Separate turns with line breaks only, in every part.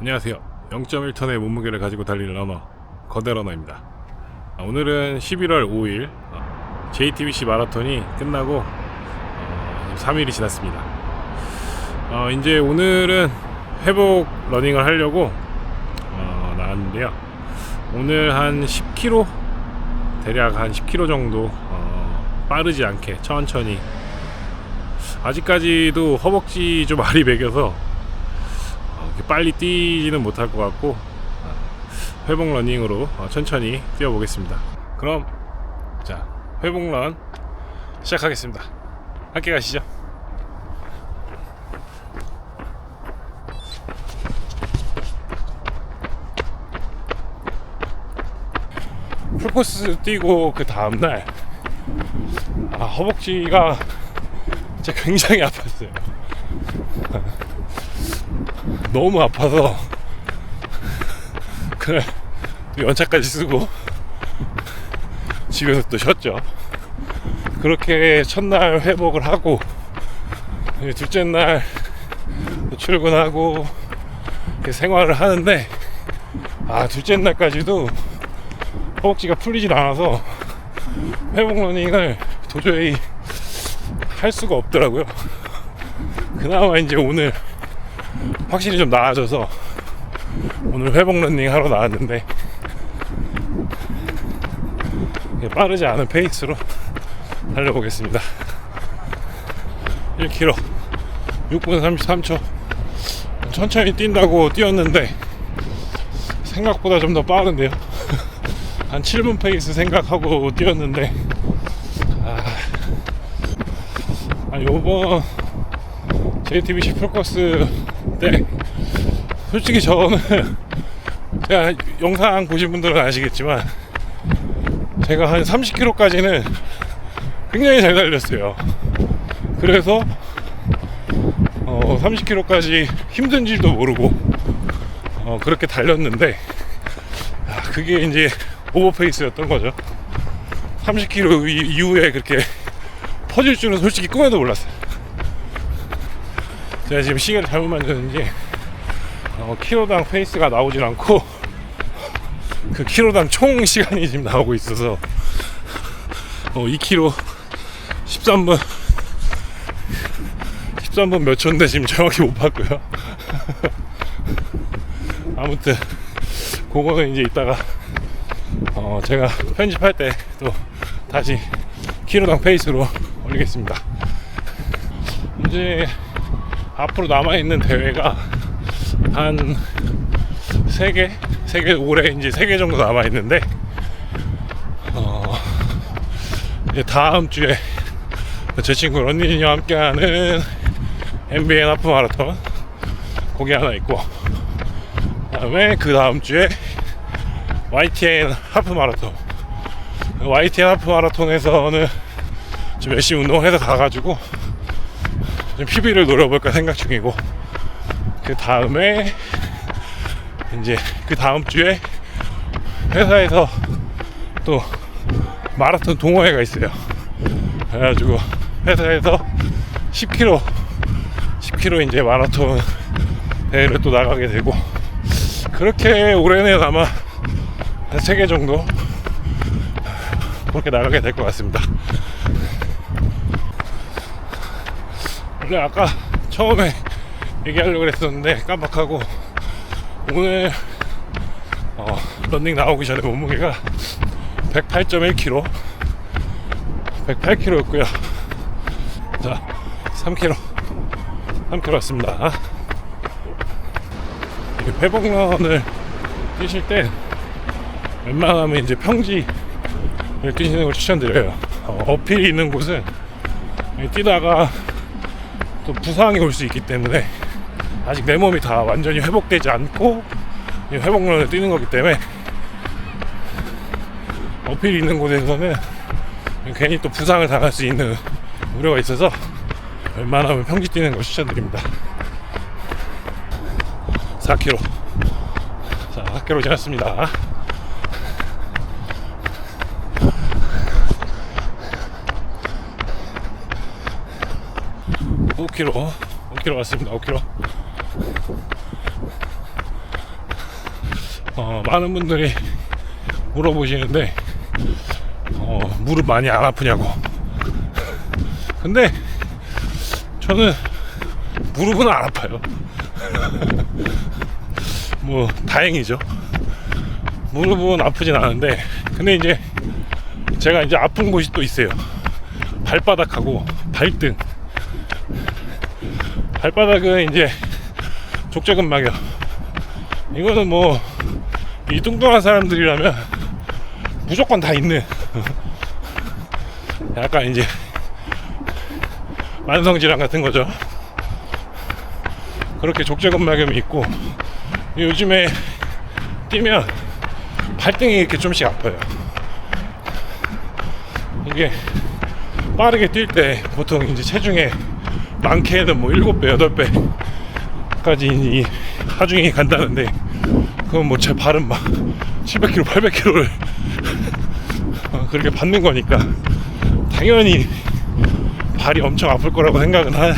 안녕하세요. 0.1톤의 몸무게를 가지고 달리는 러너 거대 러너입니다. 아, 오늘은 11월 5일 어, JTBC 마라톤이 끝나고 어, 3일이 지났습니다. 어, 이제 오늘은 회복 러닝을 하려고 어, 나왔는데요. 오늘 한 10km 대략 한 10km 정도 어, 빠르지 않게 천천히 아직까지도 허벅지 좀 알이 어, 이렇게 빨리 뛰지는 못할 것 같고 어, 회복 러닝으로 어, 천천히 뛰어보겠습니다. 그럼 자 회복 런 시작하겠습니다. 함께 가시죠. 풀코스 뛰고 그 다음날 아, 허벅지가 진짜 굉장히 아팠어요. 너무 아파서 그날 또 연차까지 쓰고 집에서 또 쉬었죠. 그렇게 첫날 회복을 하고 둘째 날 출근하고 생활을 하는데 아 둘째 날까지도 허벅지가 풀리질 않아서 회복 러닝을 도저히 할 수가 없더라고요. 그나마 이제 오늘 확실히 좀 나아져서 오늘 회복 러닝 하러 나왔는데 빠르지 않은 페이스로 달려보겠습니다. 1km 6분 33초 천천히 뛴다고 뛰었는데 생각보다 좀 더 빠른데요. 한 7분 페이스 생각하고 뛰었는데 아, 아 요번 JTBC 풀코스 때 솔직히 저는 제가 영상 보신 분들은 아시겠지만 제가 한 30km까지는 굉장히 잘 달렸어요. 그래서 어, 30km까지 힘든 줄도 모르고 어, 그렇게 달렸는데 아, 그게 이제 오버페이스였던 거죠. 30km 이- 이후에 그렇게 퍼질 줄은 솔직히 꿈에도 몰랐어요. 제가 지금 시계를 잘못 만졌는지 어, 키로당 페이스가 나오질 않고 그 키로당 총 시간이 지금 나오고 있어서 어, 2km 13분 13분 몇 초인데 지금 정확히 못 봤고요. 아무튼 그거는 이제 이따가 어, 제가 편집할 때 또 다시 키로당 페이스로 올리겠습니다. 이제 앞으로 남아있는 대회가 한 3개? 3개, 올해 이제 3개 정도 남아있는데, 어, 다음 주에 제 친구 런닝이와 함께하는 MBN 하프 마라톤, 거기 하나 있고, 그 다음에 그 다음 주에 YTN 하프 마라톤. YTN 하프 마라톤에서는 좀 열심히 운동해서 가가지고 좀 PB를 노려볼까 생각 중이고 그 다음에 이제 그 다음 주에 회사에서 또 마라톤 동호회가 있어요. 그래가지고 회사에서 10km 10km 이제 마라톤 대회를 또 나가게 되고 그렇게 올해는 아마 한 3개 정도 그렇게 나가게 될 것 같습니다. 원래 아까 처음에 얘기하려고 그랬었는데 깜빡하고 오늘 어, 런닝 나오기 전에 몸무게가 108.1kg 108kg였고요. 자 3kg 3kg 왔습니다. 이 회복런을 뛰실 때 웬만하면 이제 평지를 뛰시는 걸 추천드려요. 어, 어필이 있는 곳은 뛰다가 또 부상이 올 수 있기 때문에 아직 내 몸이 다 완전히 회복되지 않고 이 회복론을 뛰는 거기 때문에 어필이 있는 곳에서는 괜히 또 부상을 당할 수 있는 우려가 있어서 웬만하면 평지 뛰는 걸 추천드립니다. 4km. 자, 4km 지났습니다. 5km, 5km 왔습니다. 5km. 어, 많은 분들이 물어보시는데 어, 무릎 많이 안 아프냐고. 근데 저는 무릎은 안 아파요. 뭐 다행이죠. 무릎은 아프진 않은데 근데 이제 제가 이제 아픈 곳이 또 있어요. 발바닥하고 발등. 발바닥은 이제 족저근막이요. 이거는 뭐 이 뚱뚱한 사람들이라면 무조건 다 있는 약간 이제 만성 질환 같은 거죠. 그렇게 족저근막염이 있고 요즘에 뛰면 발등이 이렇게 좀씩 아파요. 이게 빠르게 뛸 때 보통 이제 체중에 많게는 뭐 7배, 8배까지 이 하중이 간다는데 그건 뭐 제 발은 막 700kg, 800kg를 그렇게 받는 거니까 당연히 발이 엄청 아플 거라고 생각은 하,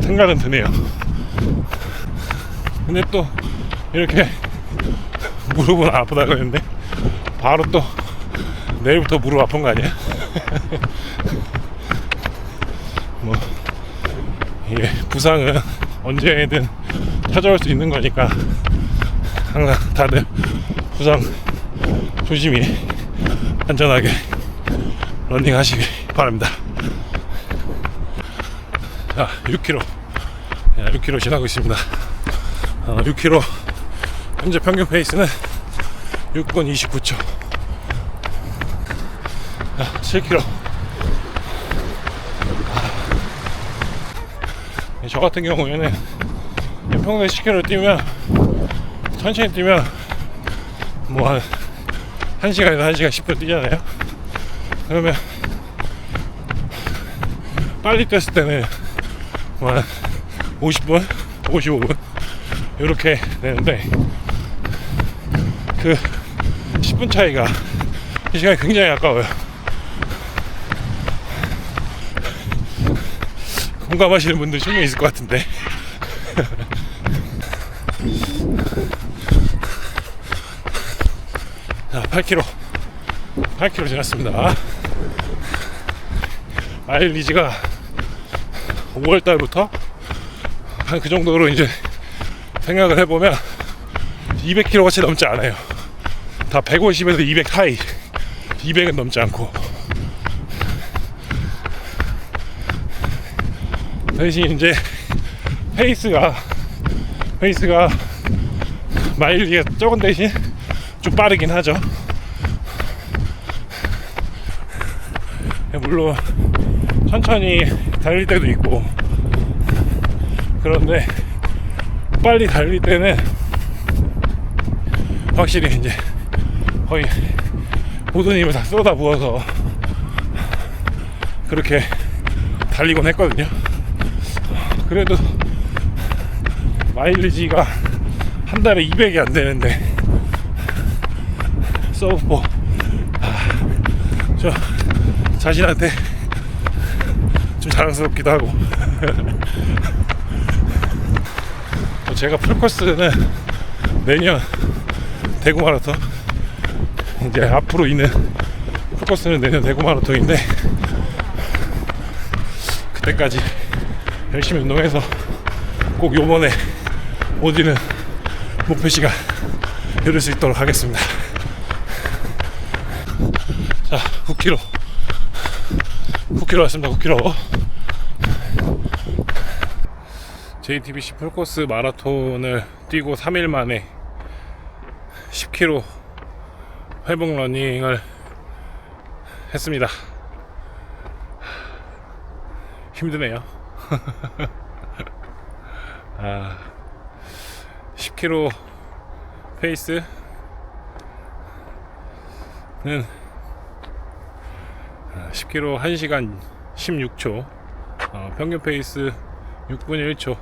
생각은 드네요. 근데 또 이렇게 무릎은 아프다 그랬는데 바로 또 내일부터 무릎 아픈 거 아니야? 뭐 이게 부상은 언제든 찾아올 수 있는 거니까 항상 다들 부상 조심히 안전하게 런닝 하시기 바랍니다. 자, 6km. 6km 지나고 있습니다. 어, 6km 현재 평균 페이스는 6분 29초. 자, 7km. 저 같은 경우에는 평소에 10km 뛰면 천천히 뛰면 뭐 한 1시간에서 1시간 10분 뛰잖아요. 그러면 빨리 뛰었을 때는 뭐 한 50분, 55분 이렇게 되는데 그 10분 차이가 이 시간이 굉장히 아까워요. 공감하시는 분들 충분히 있을 것 같은데. 자, 8km. 8km 지났습니다. 마일리지가 5월 달부터 한 그 정도로 이제 생각을 해보면 200km 같이 넘지 않아요. 다 150에서 200 사이. 200은 넘지 않고. 대신 이제 페이스가 페이스가 마일리가 적은 대신 좀 빠르긴 하죠. 물론 천천히 달릴 때도 있고 그런데 빨리 달릴 때는 확실히 이제 거의 모든 힘을 다 쏟아 부어서 그렇게 달리곤 했거든요. 그래도 마일리지가 한 달에 200이 안 되는데. 서브포 아, 저 자신한테 좀 자랑스럽기도 하고. 또 제가 풀코스는 내년 대구 마라톤 이제 앞으로 있는 풀코스는 내년 대구 마라톤인데 그때까지 열심히 운동해서 꼭 요번에 오디는 목표 시간 이룰 수 있도록 하겠습니다. 자, 9km. 9km 왔습니다. 9km. JTBC 풀코스 마라톤을 뛰고 3일 만에 10km 회복 러닝을 했습니다. 힘드네요. 아, 10km 페이스는 아, 10km 1시간 16초. 어, 평균 페이스 6분 1초.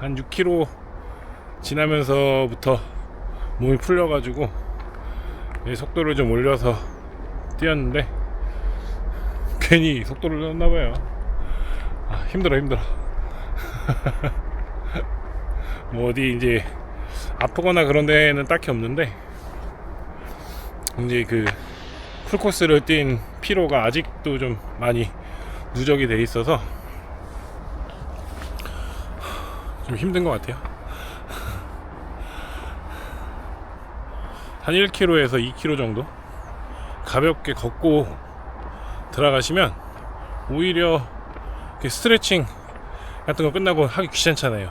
한 6km 지나면서부터 몸이 풀려가지고 이 속도를 좀 올려서 뛰었는데 괜히 속도를 넣었나봐요 아, 힘들어 힘들어 뭐 어디 이제 아프거나 그런 데는 딱히 없는데 이제 그 풀코스를 뛴 피로가 아직도 좀 많이 누적이 돼 있어서 좀 힘든 것 같아요. 한 1km에서 2km 정도 가볍게 걷고 들어가시면 오히려 이렇게 스트레칭 같은 거 끝나고 하기 귀찮잖아요.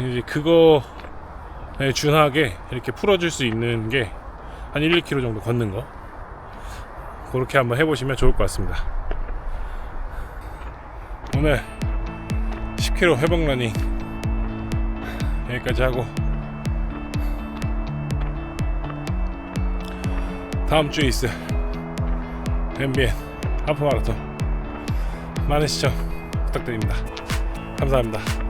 이제 그거에 준하게 이렇게 풀어줄 수 있는 게 한 1, 2km 정도 걷는 거. 그렇게 한번 해보시면 좋을 것 같습니다. 오늘 10km 회복 러닝 여기까지 하고 다음 주에 있을 MBN 하프 마라톤 많은 시청 부탁드립니다. 감사합니다.